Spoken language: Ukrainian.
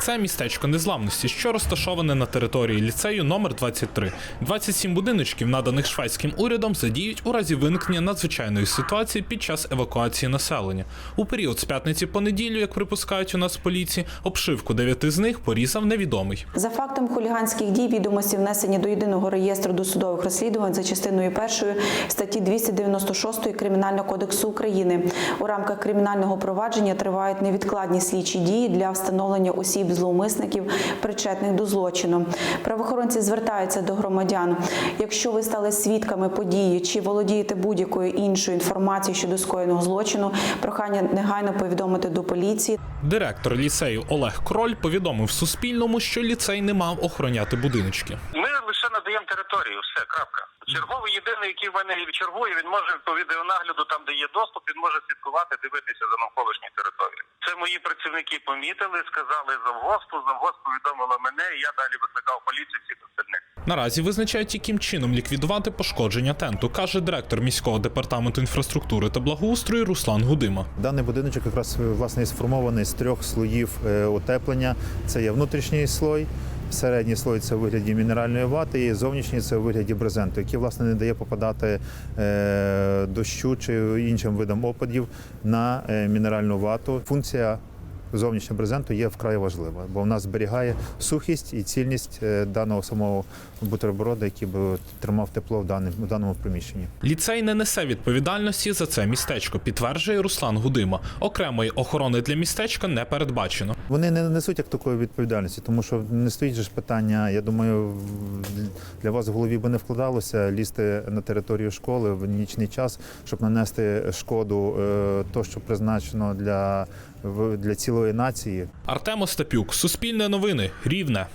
Це містечко незламності, що розташоване на території ліцею номер 23. 27 будиночків, наданих шведським урядом, задіють у разі виникнення надзвичайної ситуації під час евакуації населення. У період з п'ятниці по неділю, як припускають у нас поліції, обшивку дев'яти з них порізав невідомий. За фактом хуліганських дій відомості внесені до єдиного реєстру досудових розслідувань за частиною першої статті 296 Кримінального кодексу України. У рамках кримінального провадження тривають невідкладні слідчі дії для встановлення осіб зловмисників, причетних до злочину. Правоохоронці звертаються до громадян. Якщо ви стали свідками події чи володієте будь-якою іншою інформацією щодо скоєного злочину, прохання негайно повідомити до поліції. Директор ліцею Олег Кроль повідомив Суспільному, що ліцей не мав охороняти будиночки. Ми лише надаємо територію, все, крапка. Черговий єдиний, який в мене чергує, він може по відеонагляду, там де є доступ, він може слідкувати, дивитися за навколишньою територією. Мої працівники помітили, сказали завгоспу, завгосп повідомила мене, і я далі викликав поліцію всіх остальних. Наразі визначають, яким чином ліквідувати пошкодження тенту, каже директор міського департаменту інфраструктури та благоустрою Руслан Гудима. Даний будиночок якраз власне сформований з трьох слоїв е, утеплення. Це є внутрішній слой, середній слой це у вигляді мінеральної вати, і зовнішній це у вигляді брезенту, який власне не дає попадати е, дощу чи іншим видам опадів на е, мінеральну вату. Функція зовнішнього брезенту є вкрай важлива, бо вона зберігає сухість і цільність е, даного самого бутерброда, який би тримав тепло в даному, в даному приміщенні. Ліцей не несе відповідальності за це містечко, підтверджує Руслан Гудима. Окремої охорони для містечка не передбачено. Вони не несуть як такої відповідальності, тому що не стоїть же ж питання. Я думаю, для вас в голові би не вкладалося лізти на територію школи в нічний час, щоб нанести шкоду, е, то, що призначено для, для цілої нації. Артем Остапюк, Суспільне новини, Рівне.